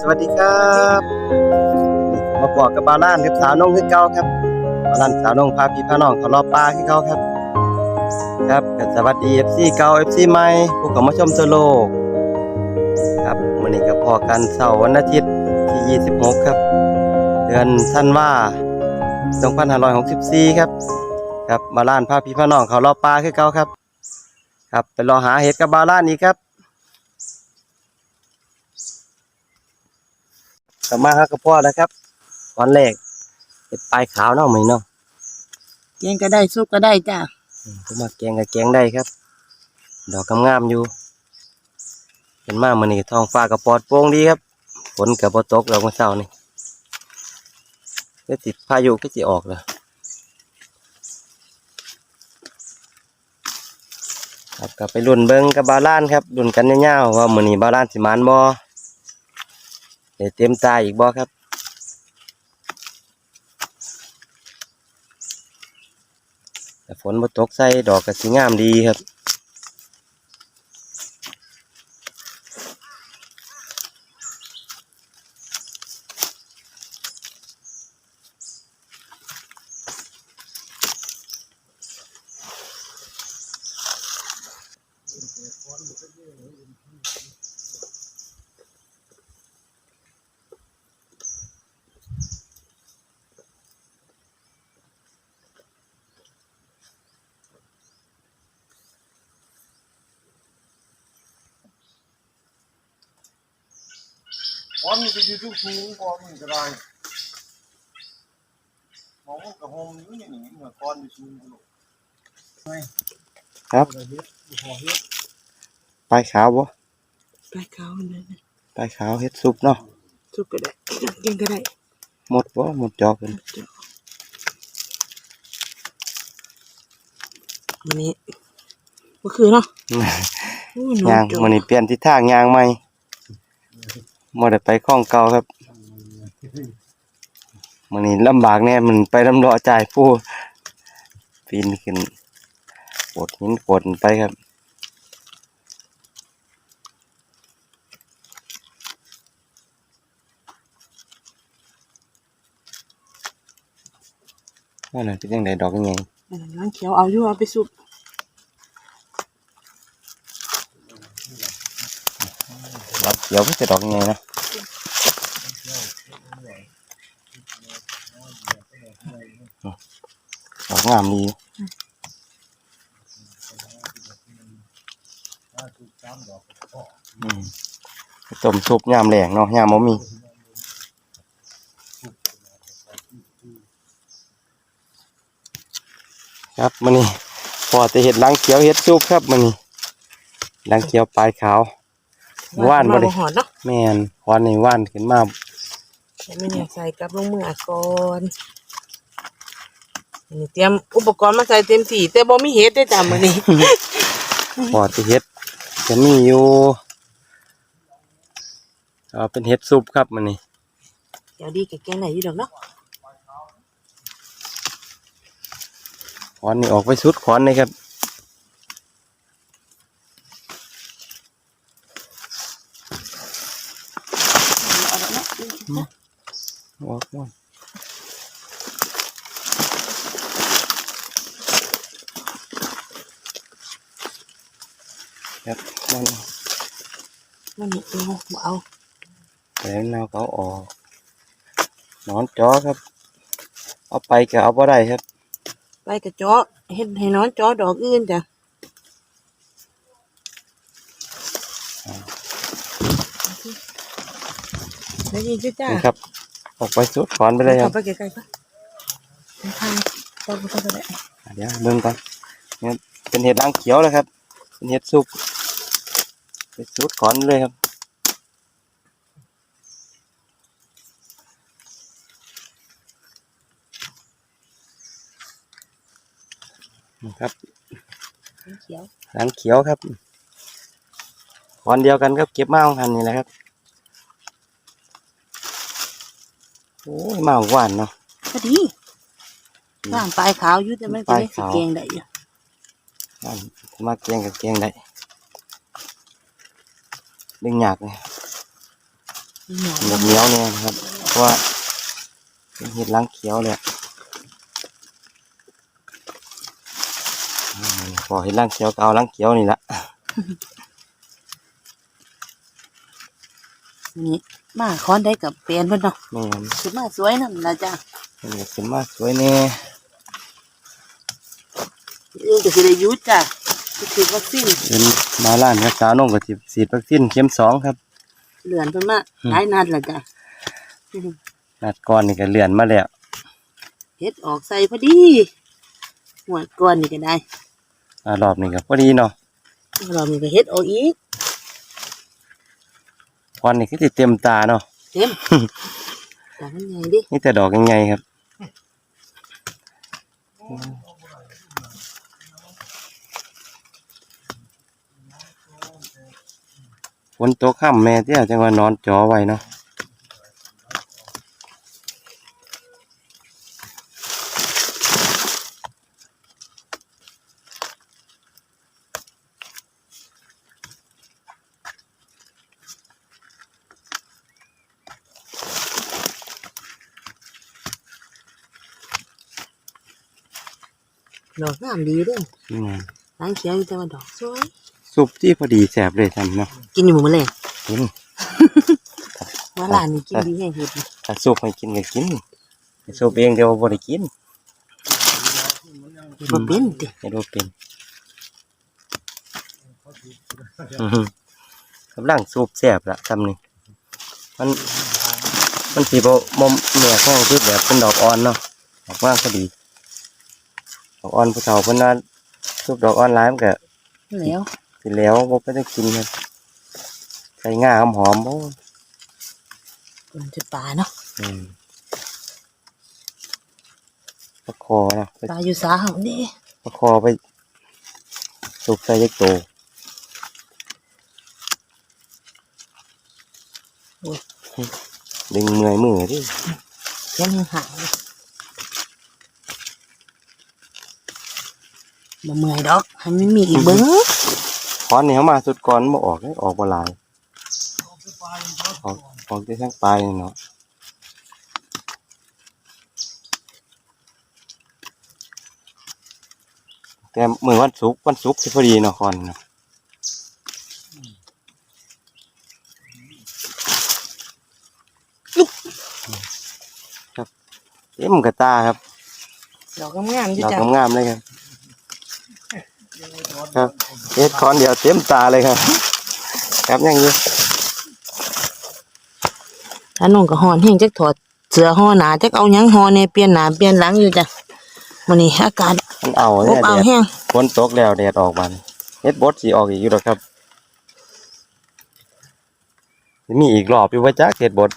สวัสดีครับมาบอกกับบาล่านครับสาวน้องคือเก่าครับบาล่านสาวน้องพาพี่พาน้องเขารอบปลาคือเก่าครับ ครับก็สวัสดี FC เก่า FC ใหม่ผู้เข้ามาชมทั่วโลครับวันนี้ก็พอกันเสาร์วันอาทิตย์ที่ 26 ครับ เดือนธันวา2564 ครับครับบาล่านพาพี่พาน้องเขารอบปลาคือเก่าครับ ครับไปรอหาเห็ดกับบาล่านอีกครับ กลับมาหากับพ่อนะครับวันแรกเห็ดปลายขาวเนาะไหมเนาะแกงก็ได้ซุปก็ได้จ้าอืมผมมาแกงกับแกงได้ครับ ดอกงามๆอยู่เห็นมากมันนี่ท้องฟ้ากับปลอดโปร่งดีครับฝนกับบตกเราเมื่อเช้านี่ก็ติดพายุก็จะออกเลยครับกลับไปรุ่นเบิงกับบาลานครับรุ่นกันยาวๆว่ามือนี้บาลานสิมานบอ เดี๋ยวเต็มตาอีกบอครับ แต่ฝนมาตกใส่ดอกกระสีงามดีครับ อนมันจะอยู่ทุกสูงก้อนมันก็ได้มองกับโฮมอยู่อย่างนี้เหมือนก้อนอยู่สูงกันหรอกครับเฮ็ดพอเฮ็ดปลายขาวบ่ปลาขาวนั่นน่ะปลายขาวเฮ็ดซุปเนาะซุปก็ได้แกงก็ได้ หมดบ่หมดจอกกันวันนี้ก็คือเนาะโอ้หนูยางจบมันนี่เปลี่ยนทิศทางยางใหม่ บ่ได้ไปคล้องเก่าครับมันนี่ลำบากแน่มันไปลำรอจ่ายผู้ปีนขึ้นกดหินกดไปครับว่าน่ะเป็นยังไงดอกยังไงนนั้ำเขียวเอาอยู่เอาไปซุป ดอกเขียวก็จะดอกยังไงนะดอกงามดีต้มซุปยามแหลงเนาะยามมมีครับมันนี่พอจะเห็ดหลังเขียวเห็ดซุปครับมันนี่หลังเขียวปลายขาว ว่านบ่บ่ได้หอดเนาะแม่นควันนี่ว่านขึ้นมาแต่ไม่เนี่ยใส่กับลงมือก่อนอันนี้เตรียมอุปกรณ์มาใส่เต็มที่แต่บ่มีเฮ็ดได้อจ้ามื้อนี้พอจะเห็ดจะมีอยู่เอาเป็นเห็ดซุปครับมันนี่เดี๋ยวดีกับแกงไหนอยู่ดอกเนาะควันนี่ออกไปสุดควันเลยครับ เอาด อกเนาะออกมาครับมันมันนี่เอาบ่เอาแล้วนาวเขาออกหนอนจอครับ เอาไปก็เอาไ่ได้ครับ ไปกระเจาะเฮ็ดให้นอนเจาะดอกอื่นจ้ะ ได้ยินจ้ะจ้านี่ครับ ออกไปสุดควันไปเลยครับไปไกลๆปะไปทางตอนก็ได้เดี๋ยวเบิ่งก่อนเนี่ยเป็นเห็ดด่างเขียวเลยครับเป็นเห็ดซุปไปสุดควันเลยครับ นี่ครับ เขียวหลังเขียวครับควันเดียวกันครับเก็บมาของหันนี่แหละครับ โอ้ยมาหวานเนาะพอดีว่างปลายขาวอยู่แต่มันก็ไม่ปลายสิขาวเกงได้อยู่อ่านมาเกียงกับเกียงได้ดึงหยากเลยหน่อยเหนียวเหนียวเนี่ยนะครับเพราะว่าเป็นเห็ดล้างเขียวเลยอะอืมพอเห็ดล้างเขียวก็เอาล้างเขียวนี่ละนี่ มาค้อนได้กับเปลี่ยนเพิ่นเนาะแม่นคือมาสวยนั่นล่ะจ้ะเป็นก็ขึ้นมาสวยแน่เองก็สิได้หยุดจ้ะก็คือวัคซีนเป็นมาล้านครับสาวนงกับฉีดวัคซีนเข็มสองครับ เลื่อนเพิ่นมาหลายนัดล่ะจ้ะนัดก่อนนี่ก็เลื่อนมาแล้วเฮ็ดออกใส่พอดีหวดก่อนนี่ก็ได้อ่ารอบนี้ก็พอดีเนาะเรามีก็เฮ็ดออกอีก ควันนี่คือสิเต็มตาเนาะเต็มแต่มันใหญ่ดินี่แต่ดอกยังไงครับฝนตกค่ำแม่เที่ยจังว่านอนจอไว้เนาะ ดอกงามดีเด้อนี่ไงล้างเขียวอยู่แต่ว่าดอกสวยซุปที่พอดีแสบเลยทำเนาะกินอยู่มื้อแลงกินว่าร้านนี้กินดีแห้งเฮ็ดนี่ถ้าซุปให้กินก็กินถ้าซุปเองเดี๋ยวบ่ได้กินเฮ็ดบ่เป็นติไม่รู้เป็นอื้อหือกำลังซุปแสบละทำนี่มันมันสีบมมเหนือแห้งคือแบบเป็นดอกอ่อนเนาะดอกว่างก็ดีด อกอ่อนผู้เฒ่าเพิ่นว่าซุปดอกอ่อนร้ายมันก็แล้วสิแล้วบ่ไปได้กินครับใส่ง่าหอมๆบ่มันจะปลาเนาะอืมประคอเนาะไปปลาอยู่สาเฮานี่ประคอไปสุกใส่เล็กโตดึงเมื่อยมือดิแค่ยังหางเลย บ่เมื่อยดอกให้มันมีอีกเบิ่งคอนนี่เขามาสุดก่อนบ่ออกเลยออกบ่หลายออกออกได้ทั้งปลายนี่เนาะแต่มือวันศุกร์วันศุกร์สิพอดีเนาะคอนเนาะครับเต็มกระตาครับดอกงามๆอยู่ดอกจ้ะงามๆเลยครับ ครับเฮ็ดคอนเดียวเต็มตาเลยครับ ครับยังอยู่ถ้าน้องก็ฮ้อนแห้งจักถอดเสื้อฮ้อหนาจักเอาหยังฮ้อแน่เปลี่ยนหน้าเปลี่ยนหลังอยู่จ้ะมื้อนี้อากาศมันเอาอเนี่ยบอ้าวแดดแห้งฝนตกแล้วแดดออกมันเฮ็ดบดสีออกอีกอยู่หรอกครับสิมีอีกรอบอยู่ว่าจักเฮ็ดบด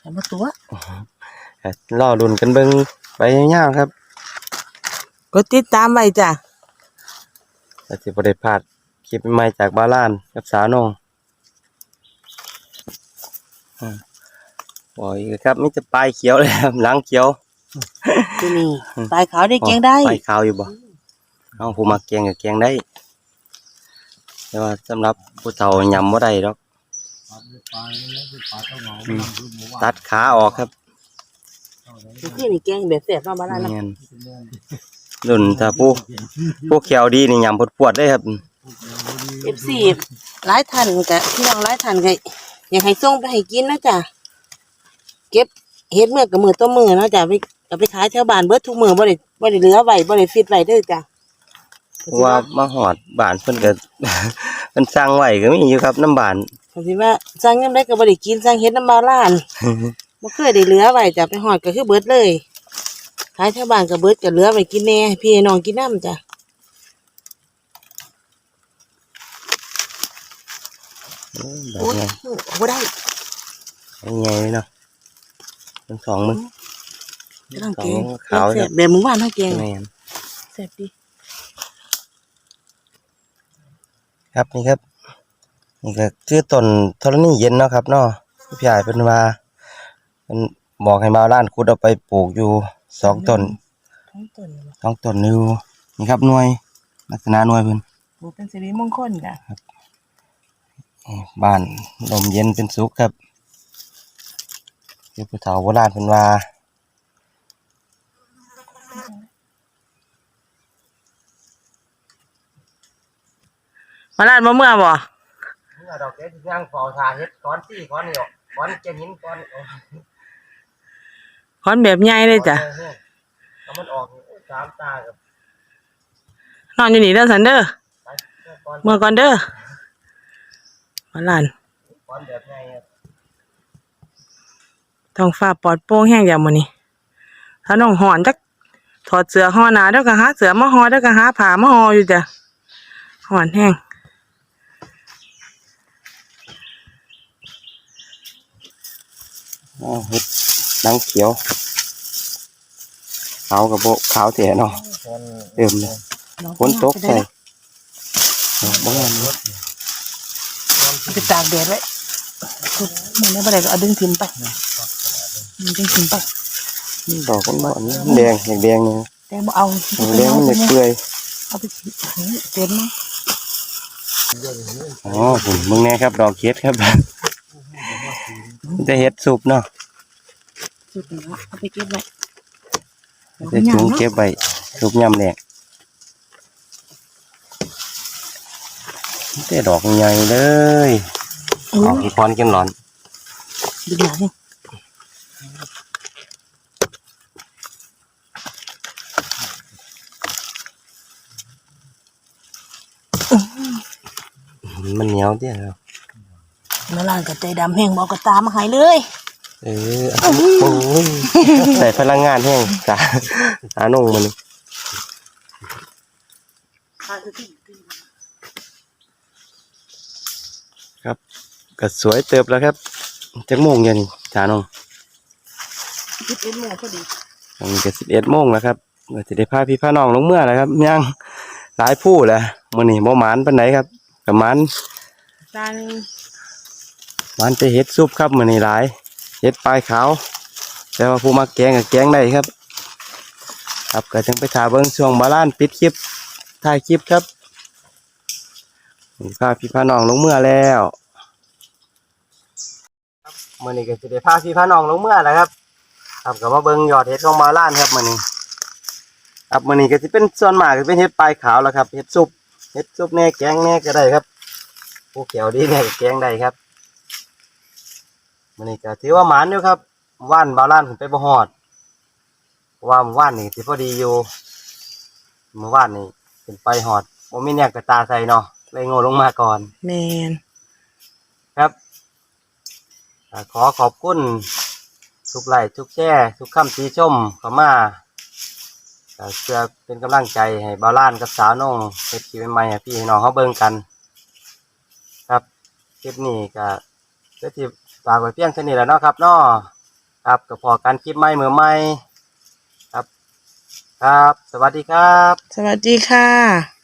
ให้บ่ตัวรอรุ่นกันเบิ่งไปยาวๆครับ กดติดตามไว้จ้ะ แต่สิบ่ได้พลาดคลิปใหม่ๆจากบ้านลานกับสาวน้องอืมบอกอีกครับมีแต่ปลายเขียวเลยครับหลังเขียวที่นี่ปลายขาวได้เกียงได้ปลายขาวอยู่บ่เอาผู้มักแกงก็แกงได้แต่ว่าสำหรับผู้เฒ่ายำบ่ได้ดอกอืมตัดขาออกครับคือนี่แกงแบบแซ่บเนาะบ้านนั้นเนาะแม่น รุ่นถ้าผู้ผู้เขียวดีนี่ยำพวดๆเลยครับ FC หลายท่านก็พี่น้องหลายท่านก็อยากให้ส่งไปให้กินนะจ้ะเก็บเฮ็ดมื้อกับมื้อต่อมื้อเนาะจ้ะไปเอาไปขายแถวบ้านเบิดทุกมื้อบ่ได้บ่ได้เหลือไว้บ่ได้ฟิตไว้เด้อจ้ะเพราะว่ามาหอดบ้านเพิ่นก็เพิ่นสร้างไว้ก็มีอยู่ครับน้ำบ้านก็สิว่าสั่งยามใดก็บ่ได้กินสั่งเฮ็ดน้ำบาวล้านบ่เคยได้เหลือไว้จ้ะไปฮอดก็คือเบิดเลย ขายแถวบ้านก็เบิดก็เหลือไว้กินแหน่ให้พี่ให้น้องกินน้ำจ้ะแบบโอ้ยไงบ่ได้ไงเนาะเป็นสองมึงกำลังแกงขาวแซ่บแบบมึงว่านเฮาแกงแม่นแซ่บดีครับนี่ครับนี่ก็คือต้นธรณีเย็นเนาะครับเนาะพี่ใหญ่เพิ่นว่าเพิ่นบอกให้มาร้านขุดเอาไปปลูกอยู่ สองต้นทั้งต้นเลยสองต้นอยู่นี่ครับหน่วย ลักษณะหน่วยเพิ่นปลูกเป็นสิริมงคลจ้ะนี่บ้านลมเย็นเป็นสุขครับคือผู้เฒ่าโบราณเพิ่นว่ามาลานบ่เมื่อบ่เมื่อดอกเด็ดย่างฟอทาเฮ็ดก้อนซี่ก้อนนี่ออกก้อนเจนหินก้อน คอนแบบใหญ่เลยจ้ะแล้วมันออกสามตากับนอนอยู่นี่เด้อสันเด้อเมื่อก่อนเด้อมาลานก้อนแบบไงครับท้องฟ้าปลอดโปร่งแห้งอย่างมื้อนี้ถ้าน้องหอนจักถอดเสื้อห่อหนาเด้อก็หาเสื้อมาห่อเด้อก็หาผ้ามาห่ออยู่จ้ะหอนแห้งอ๋อเฮ็ด นังเขียวขาวกับโบขาวแท้เนาะเติมเลยฝนตกใส่เอาบ้านนี้ไปตากแดดไว้มันไม่ได้ก็เอาดึงถิ่มไปมันดึงถิ่มไปดอกมันบ่อนนี้แดงอย่างแดงเนี่ยแต่บ่เอาแดงมันเนี่ยเปื่อยเอาไปเต็มมั้ยอ๋อผมมึงแน่ครับดอกเฮ็ดครับจะเฮ็ดสุปเนาะ สุดแล้วเอาไปเก็บไว้จะจุงเก็บไว้สุปยำแหลกแต่ดอกใหญ่เลยโอ้ออกอีพรกินหลอนดึงหลังมันเหนียวเด้อครับมาลานกับใจดำแห้งบอกกับตามาหายเลย เออโอ้ยใส่พลังงานแห้งจ้าอานุ่งมันนี่ครับก็สวยเติบแล้วครับจักโมงยังนี่จ้าน้องคิดเป็นโมงพอดีตอนนี้ก็สิบเอ็ดโมงแล้วครับเราจะได้พาพี่พาน้องลงเมื่อแล้วครับยังหลายผู้แหละมื้อนี้บ่หมานปานไหนครับกับหมานจานหมานแต่เฮ็ดซุปครับมื้อนี้หลาย เฮ็ดปลายขาว แต่ว่าผู้มักแกงกแกงได้ครับ ครับก็จังไปถาเบิ่งช่วงบาลานปิดคลิปถ่ายคลิปครับพาพี่พาน้องลงเมื่อแล้วมื้อนี้ก็สิได้พาพี่พาน้องลงเมื่อแล้วครับครับก็มาเบิ่งยอดเห็ดของบาลานครับมื้อนี้ครับมื้อนี้ก็สิเป็นส่วนมากก็เป็นเห็ดปลายขาวแล้วครับเห็ดซุปเห็ดซุปแน่แกงแน่ก็ได้ครับผู้เขียวดีแน่แกงได้ครับ มื้อนี้ก็ถือว่าหมานอยู่ครับว่านบาลานขึ้นไปบ่ฮอดเพราะว่าว่านนี่สิพอดีอยู่เมื่อวานนี่ขึ้นไปฮอดบ่มีแนกกระตาใส่เนาะเลยโง่ลงมาก่อนแมนครับอ่าขอขอบคุณทุกไลค์ทุกแช่ทุกคำตีชมเข้ามาอ่าเพื่อเป็นกำลังใจให้บาลานกับสาวน้องเฮ็ดคลิปใหม่ๆให้พี่ให้น้องเขาเบิ่งกัน ครับคลิปนี้ก็ก็ที่ ฝากไว้เพียงเท่านี้แหล้วเนาะครับเนาะครับก็พอการคลิปใหม่มือใหม่ครับ ครับ สวัสดีครับ สวัสดีค่ะ